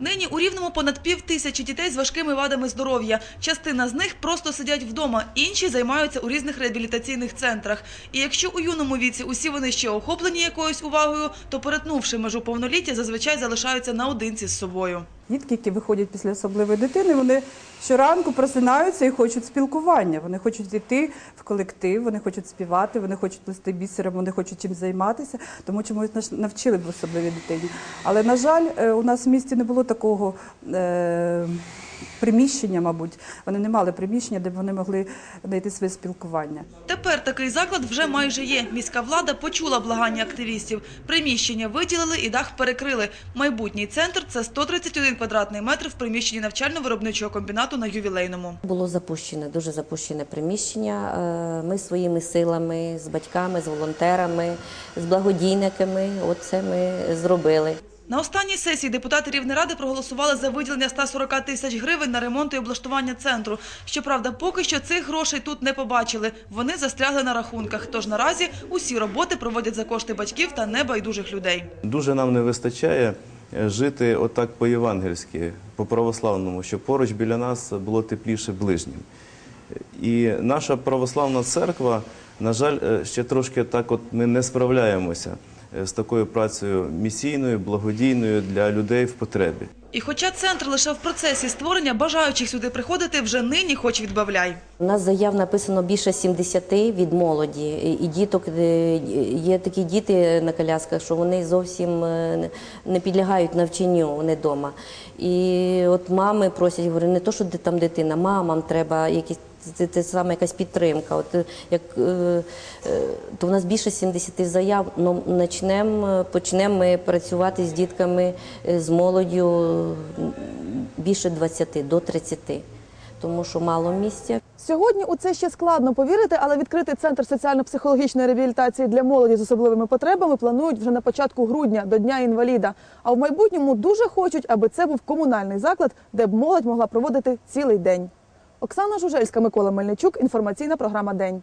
Нині у Рівному понад пів тисячі дітей з важкими вадами здоров'я. Частина з них просто сидять вдома, інші займаються у різних реабілітаційних центрах. І якщо у юному віці усі вони ще охоплені якоюсь увагою, то перетнувши межу повноліття, зазвичай залишаються наодинці з собою. Дітки, які виходять після особливої дитини, вони щоранку просинаються і хочуть спілкування. Вони хочуть йти в колектив, вони хочуть співати, вони хочуть плести бісером, вони хочуть чим займатися, тому чомусь навчили в особливій дитині. Але, на жаль, е, у нас в місті не було такого. Е- Приміщення, мабуть, вони не мали приміщення, де б вони могли знайти своє спілкування. Тепер такий заклад вже майже є. Міська влада почула благання активістів. Приміщення виділили і дах перекрили. Майбутній центр – це 131 квадратний метр в приміщенні навчально-виробничого комбінату на Ювілейному. Було запущене, дуже запущене приміщення. Е, Ми своїми силами, з батьками, з волонтерами, з благодійниками, оце ми зробили. На останній сесії депутати Рівнеради проголосували за виділення 140 тисяч гривень на ремонт і облаштування центру. Щоправда, поки що цих грошей тут не побачили. Вони застрягли на рахунках. Тож наразі усі роботи проводять за кошти батьків та небайдужих людей. Дуже нам не вистачає е, жити отак по-євангельськи, по-православному, щоб поруч біля нас було тепліше ближнім. І наша православна церква, на жаль, е, ще трошки так от ми не справляємося з такою працею місійною, благодійною для людей в потребі. І хоча центр лише в процесі створення, бажаючих сюди приходити вже нині хоч відбавляй. У нас заяв написано більше 70 від молоді. І- діток е, є такі діти на колясках, що вони зовсім е, не- не підлягають навчанню, вони вдома. І от мами просять, говорю, не то, що де там дитина, мамам треба якісь. Це, це саме якась підтримка. От е, як е, е, то в нас більше 70 заяв. Ну почнемо почнемо ми працювати з дітками, з молоддю більше 20 до 30, тому що мало місця. Сьогодні у це ще складно повірити, але відкрити центр соціально-психологічної реабілітації для молоді з особливими потребами планують вже на початку грудня до Дня інваліда. А в майбутньому дуже хочуть, аби це був комунальний заклад, де б молодь могла проводити цілий день. Оксана Жужельська, Микола Мельничук. Інформаційна програма День.